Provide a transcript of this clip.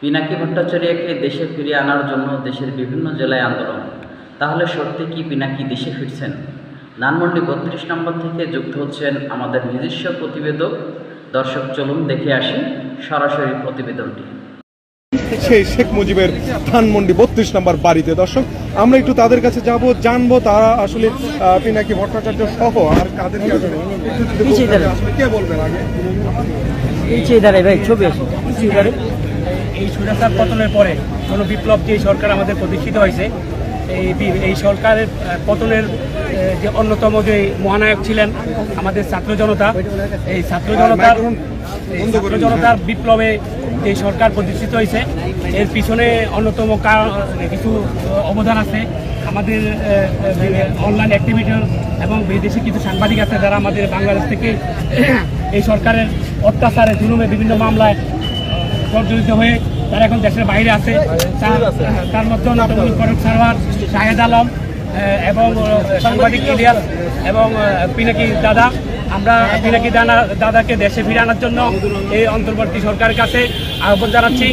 পিনাকি ভট্টাচার্যকে দেশে ফিরিয়ে আনার জন্য দেশের বিভিন্ন জেলায় আন্দোলন। তাহলে সত্যি কি পিনাকি দেশে ফিরছেন? ধানমন্ডি বত্রিশ নম্বর থেকে যুক্ত হচ্ছেন আমাদের নিজস্ব প্রতিবেদক। দর্শক চলুন দেখে আসি সরাসরি প্রতিবেদনটি। সেই শেখ মুজিবের ধানমন্ডি বত্রিশ নম্বর বাড়িতে। দর্শক আমরা একটু তাদের কাছে যাব জানব তারা আসলে পিনাকি ভট্টাচার্য সহ আর কাদের কে বলবেন আগে? ভাই ছবি আছে এই সুরাচার পতনের পরে কোনো বিপ্লব যে সরকার আমাদের প্রতিষ্ঠিত হয়েছে এই এই সরকারের পতনের যে অন্যতম যে মহানায়ক ছিলেন আমাদের ছাত্র জনতা এই ছাত্র জনতার ছাত্র জনতার বিপ্লবে যে সরকার প্রতিষ্ঠিত হয়েছে এর পিছনে অন্যতম কারণ কিছু অবদান আছে। আমাদের অনলাইন অ্যাক্টিভিটি এবং বিদেশি কিছু সাংবাদিক আছে যারা আমাদের বাংলাদেশ থেকে এই সরকারের অত্যাচারে জুলুমে বিভিন্ন মামলায় জর্জরিত হয়ে তারা এখন দেশের বাইরে আছে। তার- মধ্যে অন্যতম করক সারওয়ার শাহেদ আলম এবং সাংবাদিক ইলিয়াস এবং পিনাকি দাদা। আমরা পিনাকি দানা দাদাকে দেশে ফিরে আনার জন্য এই অন্তর্বর্তী সরকারের কাছে আহ্বান জানাচ্ছি।